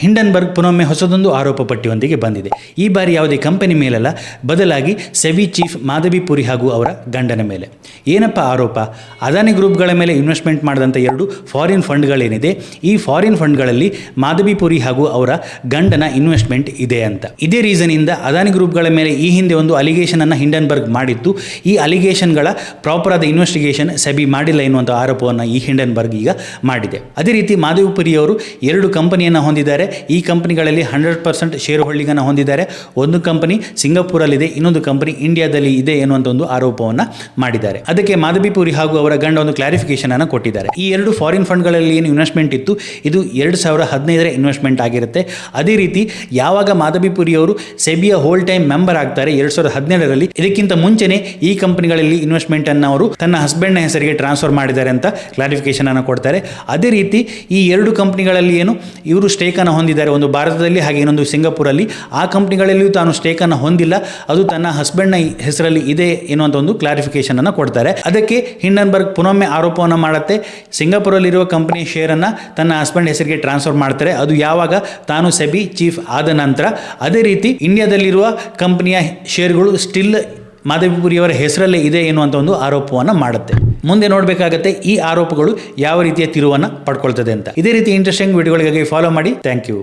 Hindenburg ಪುನೊಮ್ಮೆ ಹೊಸದೊಂದು ಆರೋಪ ಪಟ್ಟಿಯೊಂದಿಗೆ ಬಂದಿದೆ. ಈ ಬಾರಿ ಯಾವುದೇ ಕಂಪನಿ ಮೇಲಲ್ಲ, ಬದಲಾಗಿ ಸೆವಿ ಚೀಫ್ ಮಾಧವಿಪುರಿ ಹಾಗೂ ಅವರ ಗಂಡನ ಮೇಲೆ. ಏನಪ್ಪ ಆರೋಪ? ಅದಾನಿ ಗ್ರೂಪ್ಗಳ ಮೇಲೆ ಇನ್ವೆಸ್ಟ್ಮೆಂಟ್ ಮಾಡಿದಂಥ ಎರಡು ಫಾರಿನ್ ಫಂಡ್ಗಳೇನಿದೆ? ಈ ಫಾರಿನ್ ಫಂಡ್ಗಳಲ್ಲಿ ಮಾಧವಿಪುರಿ ಹಾಗೂ ಅವರ ಗಂಡನ ಇನ್ವೆಸ್ಟ್ಮೆಂಟ್ ಇದೆ ಅಂತ. ಇದೇ ರೀಸನಿಂದ ಅದಾನಿ ಗ್ರೂಪ್ಗಳ ಮೇಲೆ ಈ ಹಿಂದೆ ಒಂದು ಅಲಿಗೇಷನ್ ಅನ್ನು ಹಿಂಡನ್ಬರ್ಗ್ ಮಾಡಿತ್ತು ಈ ಅಲಿಗೇಷನ್ಗಳ ಪ್ರಾಪರ್ ಆದ ಇನ್ವೆಸ್ಟಿಗೇಷನ್ ಸೆಬಿ ಮಾಡಿಲ್ಲ ಎನ್ನುವಂಥ ಆರೋಪವನ್ನು ಈ ಹಿಂಡನ್ಬರ್ಗ್ ಈಗ ಮಾಡಿದೆ. ಅದೇ ರೀತಿ ಮಾಧವಿ ಅವರು ಎರಡು ಕಂಪನಿಯನ್ನು ಹೊಂದಿದ್ದಾರೆ. ಈ ಕಂಪನಿಗಳಲ್ಲಿ ಹಂಡ್ರೆಡ್ ಪರ್ಸೆಂಟ್ ಶೇರ್ ಹೋಲ್ಡಿಂಗನ್ನು ಹೊಂದಿದ್ದಾರೆ. ಒಂದು ಕಂಪನಿ ಸಿಂಗಾಪುರಲ್ಲಿದೆ, ಇನ್ನೊಂದು ಕಂಪನಿ ಇಂಡಿಯಾದಲ್ಲಿ ಇದೆ ಎನ್ನುವಂಥ ಒಂದು ಆರೋಪವನ್ನು ಮಾಡಿದ್ದಾರೆ. ಅದಕ್ಕೆ ಮಾಧವಿಪುರಿ ಹಾಗೂ ಅವರ ಗಂಡ ಒಂದು ಕ್ಲಾರಿಫಿಕೇಶನ್ ಅನ್ನು ಕೊಟ್ಟಿದ್ದಾರೆ. ಈ ಎರಡು ಫಾರಿನ್ ಫಂಡ್ಗಳಲ್ಲಿ ಏನು ಇನ್ವೆಸ್ಟ್ಮೆಂಟ್ ಇತ್ತು? ಇದು ಎರಡು ಸಾವಿರ ಹದಿನೈದರ ಇನ್ವೆಸ್ಟ್ಮೆಂಟ್ ಆಗಿರುತ್ತೆ. ಅದೇ ರೀತಿ ಯಾವಾಗ ಮಾಧವಿಪುರಿ ಅವರು ಸೆಬಿಯ ಹೋಲ್ ಟೈಮ್ ಮೆಂಬರ್ ಆಗ್ತಾರೆ, ಎರಡು ಸಾವಿರದ ಹದಿನೇಳರಲ್ಲಿ, ಇದಕ್ಕಿಂತ ಮುಂಚೆನೆ ಈ ಕಂಪನಿಗಳಲ್ಲಿ ಇನ್ವೆಸ್ಟ್ಮೆಂಟ್ ಅನ್ನು ಅವರು ತನ್ನ ಹಸ್ಬೆಂಡ್ನ ಹೆಸರಿಗೆ ಟ್ರಾನ್ಸ್ಫರ್ ಮಾಡಿದ್ದಾರೆ ಅಂತ ಕ್ಲಾರಿಫಿಕೇಶನ್ ಅನ್ನು ಕೊಡ್ತಾರೆ. ಅದೇ ರೀತಿ ಈ ಎರಡು ಕಂಪನಿಗಳಲ್ಲಿ ಏನು? ಇವರು ಸ್ಟೇಕನ್ನು ಹೊಂದಿದ್ದಾರೆ. ಒಂದು ಭಾರತದಲ್ಲಿ ಹಾಗೆ ಇನ್ನೊಂದು ಸಿಂಗಪುರಲ್ಲಿ. ಆ ಕಂಪ್ನಿಗಳಲ್ಲಿಯೂ ತಾನು ಸ್ಟೇಕನ್ನು ಹೊಂದಿಲ್ಲ. ಅದು ತನ್ನ ಹಸ್ಬೆಂಡ್ನ ಹೆಸರಲ್ಲಿ ಇದೆ ಎನ್ನುವಂಥ ಒಂದು ಕ್ಲಾರಿಫಿಕೇಶನ್ ಅನ್ನು ಕೊಡ್ತಾರೆ. ಅದಕ್ಕೆ ಹಿಂಡನ್ಬರ್ಗ್ ಪುನೊಮ್ಮೆ ಆರೋಪವನ್ನು ಮಾಡುತ್ತೆ. ಸಿಂಗಾಪುರಲ್ಲಿರುವ ಕಂಪನಿ ಶೇರನ್ನು ತನ್ನ ಹಸ್ಬೆಂಡ್ ಹೆಸರಿಗೆ ಟ್ರಾನ್ಸ್ಫರ್ ಮಾಡ್ತಾರೆ. ಅದು ಯಾವಾಗ? ತಾನು ಸೆಬಿ ಚೀಫ್ ಆದ ನಂತರ. ಅದೇ ರೀತಿ ಇಂಡಿಯಾದಲ್ಲಿರುವ ಕಂಪನಿಯ ಶೇರ್ಗಳು ಸ್ಟಿಲ್ ಮಾಧವಿಪುರಿಯವರ ಹೆಸರಲ್ಲೇ ಇದೆ ಎನ್ನುವಂಥ ಒಂದು ಆರೋಪವನ್ನು ಮಾಡುತ್ತೆ. ಮುಂದೆ ನೋಡಬೇಕಾಗತ್ತೆ ಈ ಆರೋಪಗಳು ಯಾವ ರೀತಿಯ ತಿರುವನ್ನು ಪಡ್ಕೊಳ್ತದೆ ಅಂತ. ಇದೇ ರೀತಿ ಇಂಟ್ರೆಸ್ಟಿಂಗ್ ವಿಡಿಯೋಗಳಿಗಾಗಿ ಫಾಲೋ ಮಾಡಿ. Thank you